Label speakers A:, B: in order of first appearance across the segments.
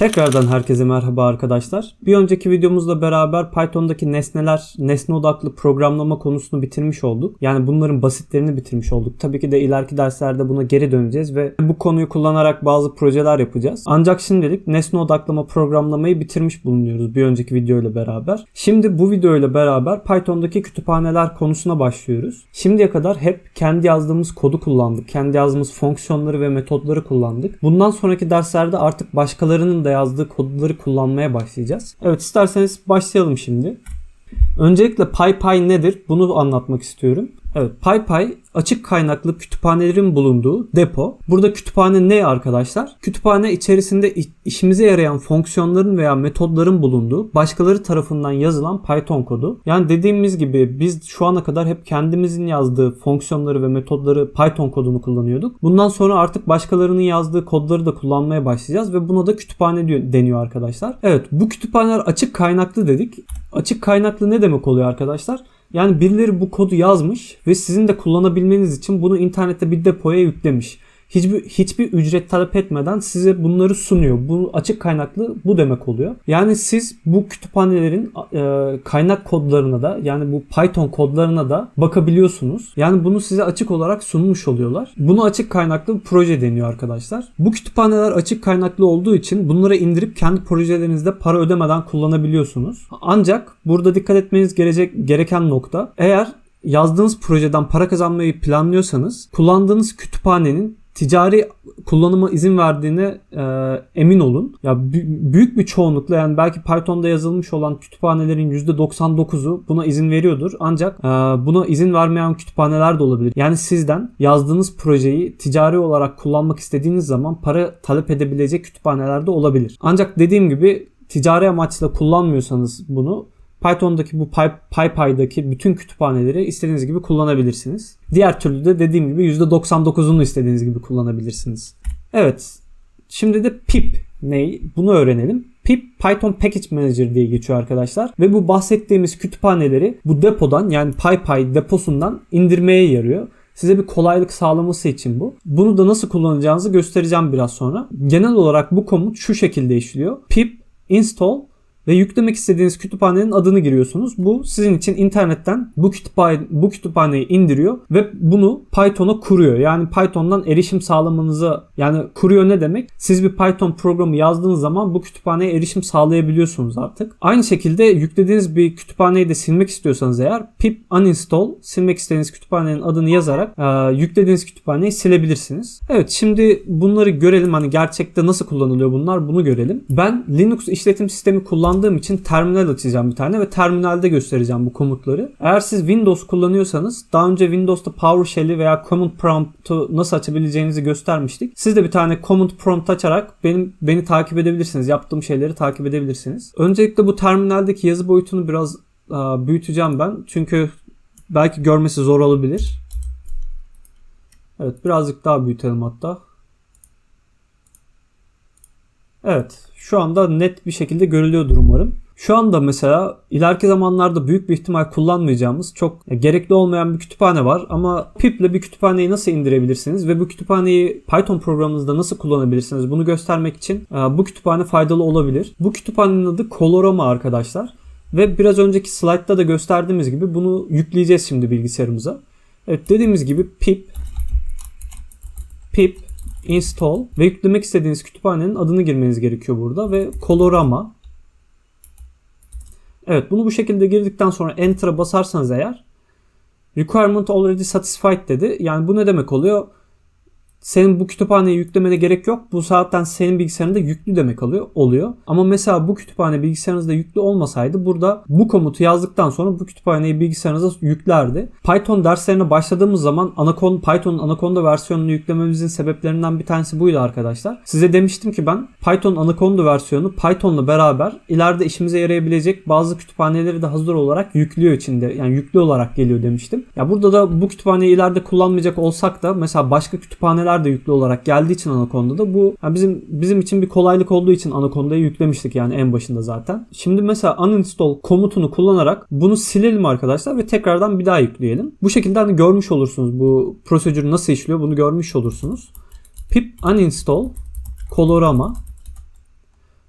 A: Tekrardan herkese merhaba arkadaşlar. Bir önceki videomuzla beraber Python'daki nesneler, nesne odaklı programlama konusunu bitirmiş olduk. Yani bunların basitlerini bitirmiş olduk. Tabii ki de ileriki derslerde buna geri döneceğiz ve bu konuyu kullanarak bazı projeler yapacağız. Ancak şimdilik nesne odaklama programlamayı bitirmiş bulunuyoruz bir önceki video ile beraber. Şimdi bu video ile beraber Python'daki kütüphaneler konusuna başlıyoruz. Şimdiye kadar hep kendi yazdığımız kodu kullandık. Kendi yazdığımız fonksiyonları ve metotları kullandık. Bundan sonraki derslerde artık başkalarının da yazdığı kodları kullanmaya başlayacağız. Evet isterseniz başlayalım şimdi. Öncelikle PyPy nedir? Bunu anlatmak istiyorum. Evet, PyPy açık kaynaklı kütüphanelerin bulunduğu depo. Burada kütüphane ne arkadaşlar? Kütüphane içerisinde işimize yarayan fonksiyonların veya metodların bulunduğu başkaları tarafından yazılan Python kodu. Yani dediğimiz gibi biz şu ana kadar hep kendimizin yazdığı fonksiyonları ve metodları Python kodunu kullanıyorduk. Bundan sonra artık başkalarının yazdığı kodları da kullanmaya başlayacağız ve buna da kütüphane deniyor arkadaşlar. Evet, bu kütüphaneler açık kaynaklı dedik. Açık kaynaklı ne demek oluyor arkadaşlar? Yani birileri bu kodu yazmış ve sizin de kullanabilmeniz için bunu internette bir depoya yüklemiş hiçbir hiçbir ücret talep etmeden size bunları sunuyor. Bu açık kaynaklı bu demek oluyor. Yani siz bu kütüphanelerin e, kaynak kodlarına da yani bu Python kodlarına da bakabiliyorsunuz. Yani bunu size açık olarak sunmuş oluyorlar. Bunu açık kaynaklı proje deniyor arkadaşlar. Bu kütüphaneler açık kaynaklı olduğu için bunları indirip kendi projelerinizde para ödemeden kullanabiliyorsunuz. Ancak burada dikkat etmeniz gelecek gereken nokta eğer yazdığınız projeden para kazanmayı planlıyorsanız kullandığınız kütüphanenin ticari kullanıma izin verdiğine e, emin olun. Ya büyük bir çoğunlukla yani belki Python'da yazılmış olan kütüphanelerin %99'u buna izin veriyordur. Ancak e, buna izin vermeyen kütüphaneler de olabilir. Yani sizden yazdığınız projeyi ticari olarak kullanmak istediğiniz zaman para talep edebilecek kütüphaneler de olabilir. Ancak dediğim gibi ticari amaçla kullanmıyorsanız bunu Python'daki bu PyPy'daki bütün kütüphaneleri istediğiniz gibi kullanabilirsiniz. Diğer türlü de dediğim gibi %99'unu istediğiniz gibi kullanabilirsiniz. Evet. Şimdi de pip ney? Bunu öğrenelim. Pip Python Package Manager diye geçiyor arkadaşlar. Ve bu bahsettiğimiz kütüphaneleri bu depodan yani PyPy deposundan indirmeye yarıyor. Size bir kolaylık sağlaması için bu. Bunu da nasıl kullanacağınızı göstereceğim biraz sonra. Genel olarak bu komut şu şekilde işliyor. pip install ve yüklemek istediğiniz kütüphanenin adını giriyorsunuz. Bu sizin için internetten bu kütüphane bu kütüphaneyi indiriyor ve bunu Python'a kuruyor. Yani Python'dan erişim sağlamanızı yani kuruyor ne demek? Siz bir Python programı yazdığınız zaman bu kütüphaneye erişim sağlayabiliyorsunuz artık. Aynı şekilde yüklediğiniz bir kütüphaneyi de silmek istiyorsanız eğer pip uninstall silmek istediğiniz kütüphanenin adını yazarak e, yüklediğiniz kütüphaneyi silebilirsiniz. Evet şimdi bunları görelim hani gerçekte nasıl kullanılıyor bunlar bunu görelim. Ben Linux işletim sistemi kullandığım kullandığım için terminal açacağım bir tane ve terminalde göstereceğim bu komutları. Eğer siz Windows kullanıyorsanız daha önce Windows'ta PowerShell'i veya Command Prompt'u nasıl açabileceğinizi göstermiştik. Siz de bir tane Command Prompt açarak benim beni takip edebilirsiniz. Yaptığım şeyleri takip edebilirsiniz. Öncelikle bu terminaldeki yazı boyutunu biraz aa, büyüteceğim ben. Çünkü belki görmesi zor olabilir. Evet birazcık daha büyütelim hatta. Evet şu anda net bir şekilde görülüyordur umarım. Şu anda mesela ileriki zamanlarda büyük bir ihtimal kullanmayacağımız çok gerekli olmayan bir kütüphane var ama pip ile bir kütüphaneyi nasıl indirebilirsiniz ve bu kütüphaneyi Python programınızda nasıl kullanabilirsiniz bunu göstermek için e, bu kütüphane faydalı olabilir. Bu kütüphanenin adı Colorama arkadaşlar ve biraz önceki slaytta da gösterdiğimiz gibi bunu yükleyeceğiz şimdi bilgisayarımıza. Evet dediğimiz gibi pip pip install ve yüklemek istediğiniz kütüphanenin adını girmeniz gerekiyor burada ve Colorama. Evet bunu bu şekilde girdikten sonra Enter'a basarsanız eğer requirement already satisfied dedi. Yani bu ne demek oluyor? Senin bu kütüphaneyi yüklemene gerek yok. Bu saatten senin bilgisayarında yüklü demek alıyor, oluyor. Ama mesela bu kütüphane bilgisayarınızda yüklü olmasaydı burada bu komutu yazdıktan sonra bu kütüphaneyi bilgisayarınıza yüklerdi. Python derslerine başladığımız zaman Anaconda, Python'un Anaconda versiyonunu yüklememizin sebeplerinden bir tanesi buydu arkadaşlar. Size demiştim ki ben Python Anaconda versiyonu Python'la beraber ileride işimize yarayabilecek bazı kütüphaneleri de hazır olarak yüklüyor içinde. Yani yüklü olarak geliyor demiştim. Ya burada da bu kütüphaneyi ileride kullanmayacak olsak da mesela başka kütüphaneler kütüphaneler de yüklü olarak geldiği için Anaconda'da bu yani bizim bizim için bir kolaylık olduğu için Anaconda'yı yüklemiştik yani en başında zaten. Şimdi mesela uninstall komutunu kullanarak bunu silelim arkadaşlar ve tekrardan bir daha yükleyelim. Bu şekilde hani görmüş olursunuz bu prosedür nasıl işliyor bunu görmüş olursunuz. pip uninstall colorama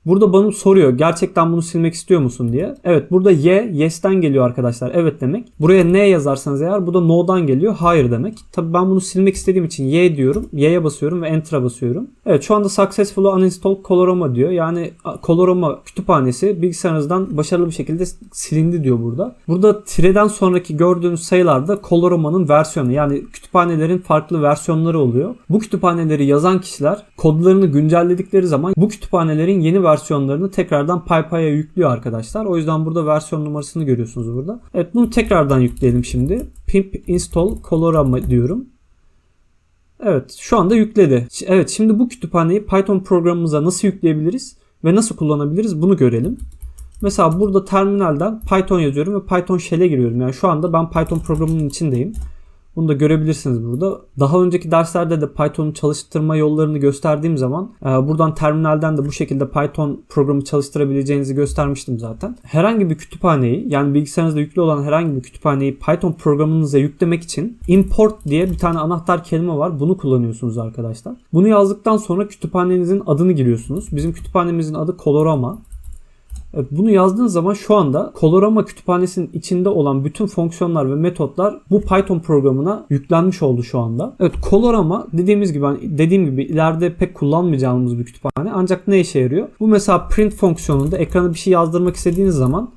A: Burada bana soruyor gerçekten bunu silmek istiyor musun diye. Evet burada y yes'ten geliyor arkadaşlar. Evet demek. Buraya ne yazarsanız eğer bu da no'dan geliyor. Hayır demek. Tabi ben bunu silmek istediğim için y diyorum. Y'ye basıyorum ve enter'a basıyorum. Evet şu anda successfully uninstall Colorama diyor. Yani Colorama kütüphanesi bilgisayarınızdan başarılı bir şekilde silindi diyor burada. Burada tireden sonraki gördüğünüz sayılarda Colorama'nın versiyonu yani kütüphanelerin farklı versiyonları oluyor. Bu kütüphaneleri yazan kişiler kodlarını güncelledikleri zaman bu kütüphanelerin yeni versiyonlarını tekrardan PyPy'e yüklüyor arkadaşlar. O yüzden burada versiyon numarasını görüyorsunuz burada. Evet bunu tekrardan yükleyelim şimdi. pip install Colorama diyorum. Evet şu anda yükledi. Evet şimdi bu kütüphaneyi Python programımıza nasıl yükleyebiliriz ve nasıl kullanabiliriz bunu görelim. Mesela burada terminalden Python yazıyorum ve Python shell'e giriyorum. Yani şu anda ben Python programının içindeyim. Bunu da görebilirsiniz burada. Daha önceki derslerde de Python'u çalıştırma yollarını gösterdiğim zaman e, buradan terminalden de bu şekilde Python programı çalıştırabileceğinizi göstermiştim zaten. Herhangi bir kütüphaneyi yani bilgisayarınızda yüklü olan herhangi bir kütüphaneyi Python programınıza yüklemek için import diye bir tane anahtar kelime var. Bunu kullanıyorsunuz arkadaşlar. Bunu yazdıktan sonra kütüphanenizin adını giriyorsunuz. Bizim kütüphanemizin adı Colorama. Bunu yazdığınız zaman şu anda Colorama kütüphanesinin içinde olan bütün fonksiyonlar ve metotlar bu Python programına yüklenmiş oldu şu anda. Evet Colorama dediğimiz gibi hani dediğim gibi ileride pek kullanmayacağımız bir kütüphane. Ancak ne işe yarıyor? Bu mesela print fonksiyonunda ekrana bir şey yazdırmak istediğiniz zaman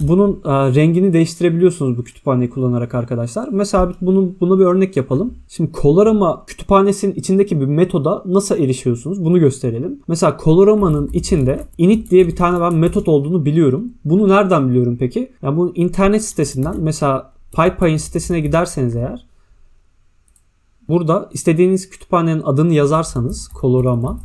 A: bunun e, rengini değiştirebiliyorsunuz bu kütüphaneyi kullanarak arkadaşlar. Mesela bunu buna bir örnek yapalım. Şimdi Colorama kütüphanesinin içindeki bir metoda nasıl erişiyorsunuz? Bunu gösterelim. Mesela Colorama'nın içinde init diye bir tane ben metot olduğunu biliyorum. Bunu nereden biliyorum peki? Yani bu internet sitesinden mesela PyPy'in sitesine giderseniz eğer burada istediğiniz kütüphanenin adını yazarsanız Colorama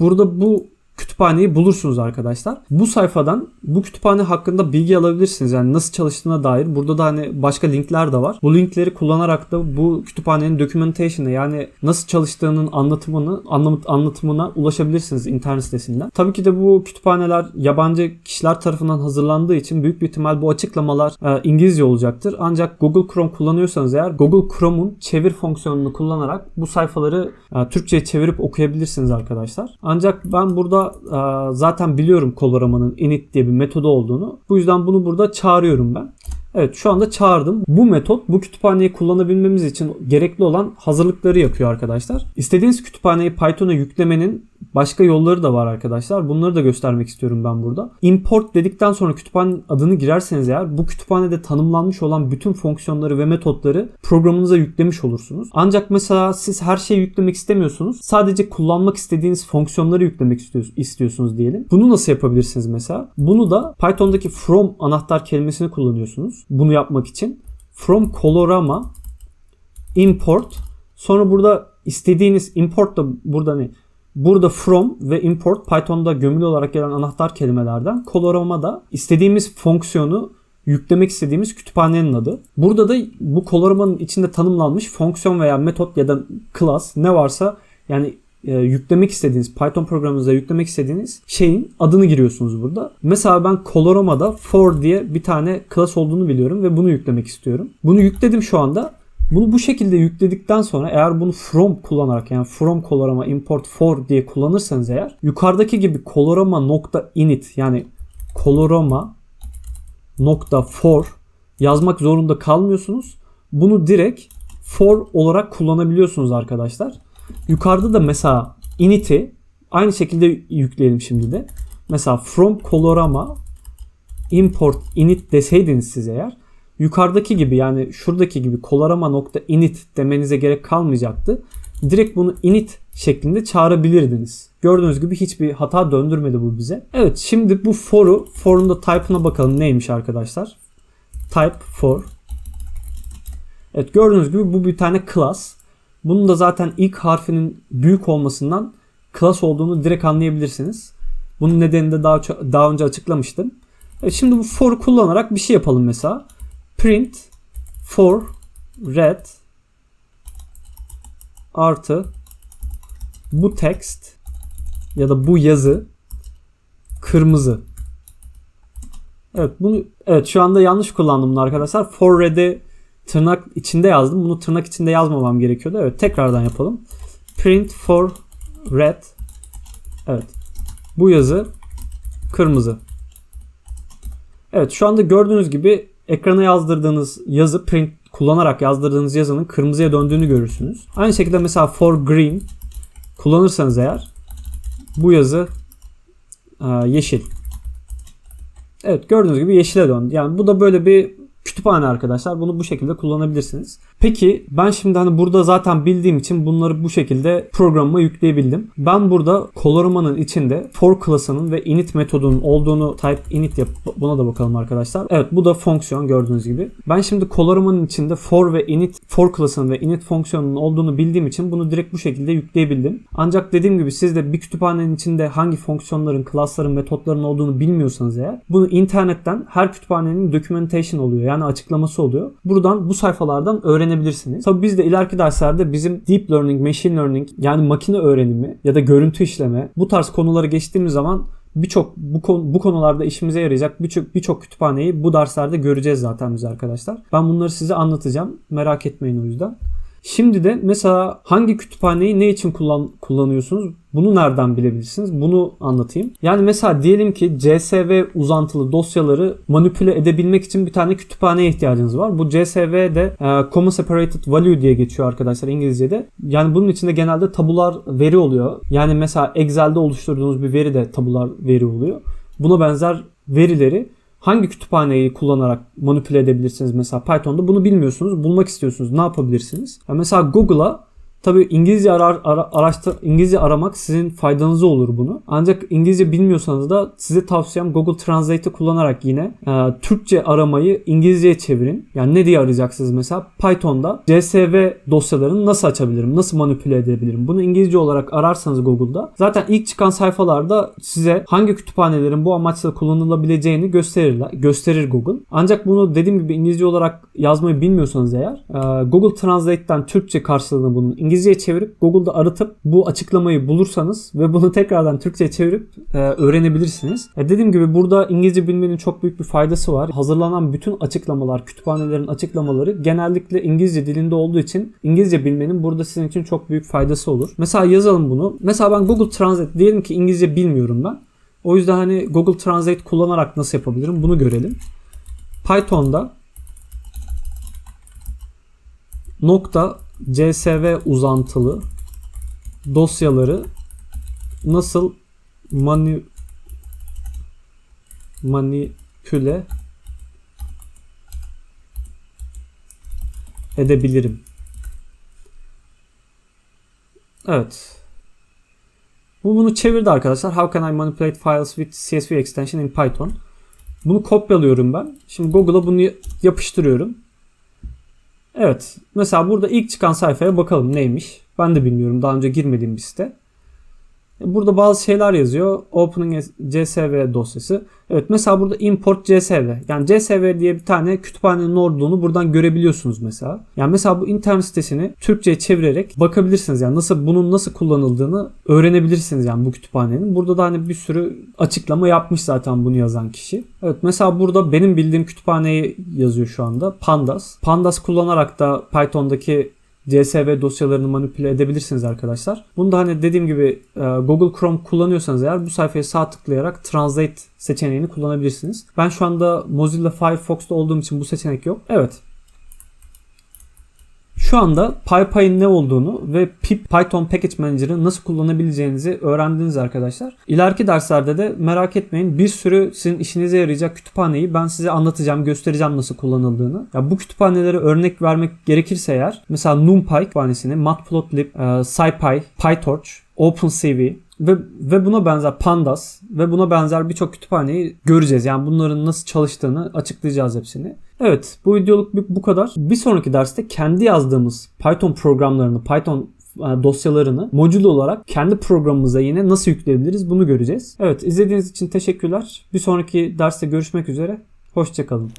A: burada bu kütüphaneyi bulursunuz arkadaşlar. Bu sayfadan bu kütüphane hakkında bilgi alabilirsiniz. Yani nasıl çalıştığına dair. Burada da hani başka linkler de var. Bu linkleri kullanarak da bu kütüphanenin documentation'ı yani nasıl çalıştığının anlatımını anlatımına ulaşabilirsiniz internet sitesinden. Tabii ki de bu kütüphaneler yabancı kişiler tarafından hazırlandığı için büyük bir ihtimal bu açıklamalar e, İngilizce olacaktır. Ancak Google Chrome kullanıyorsanız eğer Google Chrome'un çevir fonksiyonunu kullanarak bu sayfaları e, Türkçe'ye çevirip okuyabilirsiniz arkadaşlar. Ancak ben burada zaten biliyorum Colorama'nın init diye bir metodu olduğunu. Bu yüzden bunu burada çağırıyorum ben. Evet şu anda çağırdım. Bu metot bu kütüphaneyi kullanabilmemiz için gerekli olan hazırlıkları yapıyor arkadaşlar. İstediğiniz kütüphaneyi Python'a yüklemenin başka yolları da var arkadaşlar. Bunları da göstermek istiyorum ben burada. Import dedikten sonra kütüphanenin adını girerseniz eğer bu kütüphanede tanımlanmış olan bütün fonksiyonları ve metotları programınıza yüklemiş olursunuz. Ancak mesela siz her şeyi yüklemek istemiyorsunuz. Sadece kullanmak istediğiniz fonksiyonları yüklemek istiyorsunuz diyelim. Bunu nasıl yapabilirsiniz mesela? Bunu da Python'daki from anahtar kelimesini kullanıyorsunuz. Bunu yapmak için. From Colorama import sonra burada istediğiniz import da burada ne? Burada from ve import Python'da gömülü olarak gelen anahtar kelimelerden. Colorama'da istediğimiz fonksiyonu yüklemek istediğimiz kütüphanenin adı. Burada da bu Colorama'nın içinde tanımlanmış fonksiyon veya metot ya da class ne varsa yani e, yüklemek istediğiniz Python programınıza yüklemek istediğiniz şeyin adını giriyorsunuz burada. Mesela ben Colorama'da for diye bir tane class olduğunu biliyorum ve bunu yüklemek istiyorum. Bunu yükledim şu anda. Bunu bu şekilde yükledikten sonra eğer bunu from kullanarak yani from colorama import for diye kullanırsanız eğer yukarıdaki gibi colorama nokta init yani colorama nokta for yazmak zorunda kalmıyorsunuz. Bunu direkt for olarak kullanabiliyorsunuz arkadaşlar. Yukarıda da mesela init'i aynı şekilde yükleyelim şimdi de. Mesela from colorama import init deseydiniz siz eğer yukarıdaki gibi yani şuradaki gibi kolarama.init demenize gerek kalmayacaktı. Direkt bunu init şeklinde çağırabilirdiniz. Gördüğünüz gibi hiçbir hata döndürmedi bu bize. Evet şimdi bu for'u, for'un da type'ına bakalım neymiş arkadaşlar. Type for. Evet gördüğünüz gibi bu bir tane class. Bunun da zaten ilk harfinin büyük olmasından class olduğunu direkt anlayabilirsiniz. Bunun nedenini de daha, daha önce açıklamıştım. Evet, şimdi bu for kullanarak bir şey yapalım mesela print for red artı bu text ya da bu yazı kırmızı. Evet bunu evet şu anda yanlış kullandım bunu arkadaşlar. For red'i tırnak içinde yazdım. Bunu tırnak içinde yazmamam gerekiyordu. Evet tekrardan yapalım. Print for red. Evet. Bu yazı kırmızı. Evet şu anda gördüğünüz gibi ekrana yazdırdığınız yazı print kullanarak yazdırdığınız yazının kırmızıya döndüğünü görürsünüz. Aynı şekilde mesela for green kullanırsanız eğer bu yazı e, yeşil. Evet gördüğünüz gibi yeşile döndü. Yani bu da böyle bir kütüphane arkadaşlar. Bunu bu şekilde kullanabilirsiniz. Peki ben şimdi hani burada zaten bildiğim için bunları bu şekilde programıma yükleyebildim. Ben burada Coloramanın içinde for class'ının ve init metodunun olduğunu type init yap buna da bakalım arkadaşlar. Evet bu da fonksiyon gördüğünüz gibi. Ben şimdi Coloramanın içinde for ve init for class'ının ve init fonksiyonunun olduğunu bildiğim için bunu direkt bu şekilde yükleyebildim. Ancak dediğim gibi siz de bir kütüphanenin içinde hangi fonksiyonların, class'ların, metotların olduğunu bilmiyorsanız eğer bunu internetten her kütüphanenin documentation oluyor. Yani açıklaması oluyor. Buradan bu sayfalardan öğrenebilirsiniz. Tabi biz de ileriki derslerde bizim deep learning, machine learning yani makine öğrenimi ya da görüntü işleme bu tarz konuları geçtiğimiz zaman birçok bu, konu, bu konularda işimize yarayacak birçok birçok kütüphaneyi bu derslerde göreceğiz zaten biz arkadaşlar. Ben bunları size anlatacağım. Merak etmeyin o yüzden. Şimdi de mesela hangi kütüphaneyi ne için kullan, kullanıyorsunuz? Bunu nereden bilebilirsiniz? Bunu anlatayım. Yani mesela diyelim ki CSV uzantılı dosyaları manipüle edebilmek için bir tane kütüphaneye ihtiyacınız var. Bu CSV de e, Comma Separated Value diye geçiyor arkadaşlar İngilizce'de. Yani bunun içinde genelde tabular veri oluyor. Yani mesela Excel'de oluşturduğunuz bir veri de tabular veri oluyor. Buna benzer verileri hangi kütüphaneyi kullanarak manipüle edebilirsiniz mesela Python'da bunu bilmiyorsunuz. Bulmak istiyorsunuz. Ne yapabilirsiniz? Yani mesela Google'a Tabii İngilizce arar, ara, araştır, İngilizce aramak sizin faydanıza olur bunu. Ancak İngilizce bilmiyorsanız da size tavsiyem Google Translate'i kullanarak yine e, Türkçe aramayı İngilizceye çevirin. Yani ne diye arayacaksınız mesela? Python'da CSV dosyalarını nasıl açabilirim? Nasıl manipüle edebilirim? Bunu İngilizce olarak ararsanız Google'da zaten ilk çıkan sayfalarda size hangi kütüphanelerin bu amaçla kullanılabileceğini gösterirler, gösterir Google. Ancak bunu dediğim gibi İngilizce olarak yazmayı bilmiyorsanız eğer e, Google Translate'ten Türkçe karşılığını bunun İngilizceye çevirip Google'da aratıp bu açıklamayı bulursanız ve bunu tekrardan Türkçe'ye çevirip e, öğrenebilirsiniz. E, dediğim gibi burada İngilizce bilmenin çok büyük bir faydası var. Hazırlanan bütün açıklamalar, kütüphanelerin açıklamaları genellikle İngilizce dilinde olduğu için İngilizce bilmenin burada sizin için çok büyük faydası olur. Mesela yazalım bunu. Mesela ben Google Translate diyelim ki İngilizce bilmiyorum ben. O yüzden hani Google Translate kullanarak nasıl yapabilirim bunu görelim. Python'da nokta CSV uzantılı dosyaları nasıl mani manipüle edebilirim. Evet. Bu bunu çevirdi arkadaşlar. How can I manipulate files with CSV extension in Python? Bunu kopyalıyorum ben. Şimdi Google'a bunu yapıştırıyorum. Evet. Mesela burada ilk çıkan sayfaya bakalım neymiş. Ben de bilmiyorum. Daha önce girmediğim bir site. Burada bazı şeyler yazıyor. Opening CSV dosyası. Evet mesela burada import CSV. Yani CSV diye bir tane kütüphanenin olduğunu buradan görebiliyorsunuz mesela. Yani mesela bu internet sitesini Türkçe'ye çevirerek bakabilirsiniz. Yani nasıl bunun nasıl kullanıldığını öğrenebilirsiniz yani bu kütüphanenin. Burada da hani bir sürü açıklama yapmış zaten bunu yazan kişi. Evet mesela burada benim bildiğim kütüphaneyi yazıyor şu anda. Pandas. Pandas kullanarak da Python'daki CSV dosyalarını manipüle edebilirsiniz arkadaşlar. Bunu da hani dediğim gibi e, Google Chrome kullanıyorsanız eğer bu sayfaya sağ tıklayarak Translate seçeneğini kullanabilirsiniz. Ben şu anda Mozilla Firefox'ta olduğum için bu seçenek yok. Evet. Şu anda PyPy'in ne olduğunu ve pip Python Package Manager'ı nasıl kullanabileceğinizi öğrendiniz arkadaşlar. İleriki derslerde de merak etmeyin bir sürü sizin işinize yarayacak kütüphaneyi ben size anlatacağım, göstereceğim nasıl kullanıldığını. Ya bu kütüphanelere örnek vermek gerekirse eğer mesela NumPy kütüphanesini, Matplotlib, e, SciPy, PyTorch, OpenCV ve, ve buna benzer Pandas ve buna benzer birçok kütüphaneyi göreceğiz. Yani bunların nasıl çalıştığını açıklayacağız hepsini. Evet bu videoluk bu kadar. Bir sonraki derste kendi yazdığımız Python programlarını, Python e, dosyalarını modül olarak kendi programımıza yine nasıl yükleyebiliriz bunu göreceğiz. Evet izlediğiniz için teşekkürler. Bir sonraki derste görüşmek üzere. Hoşçakalın.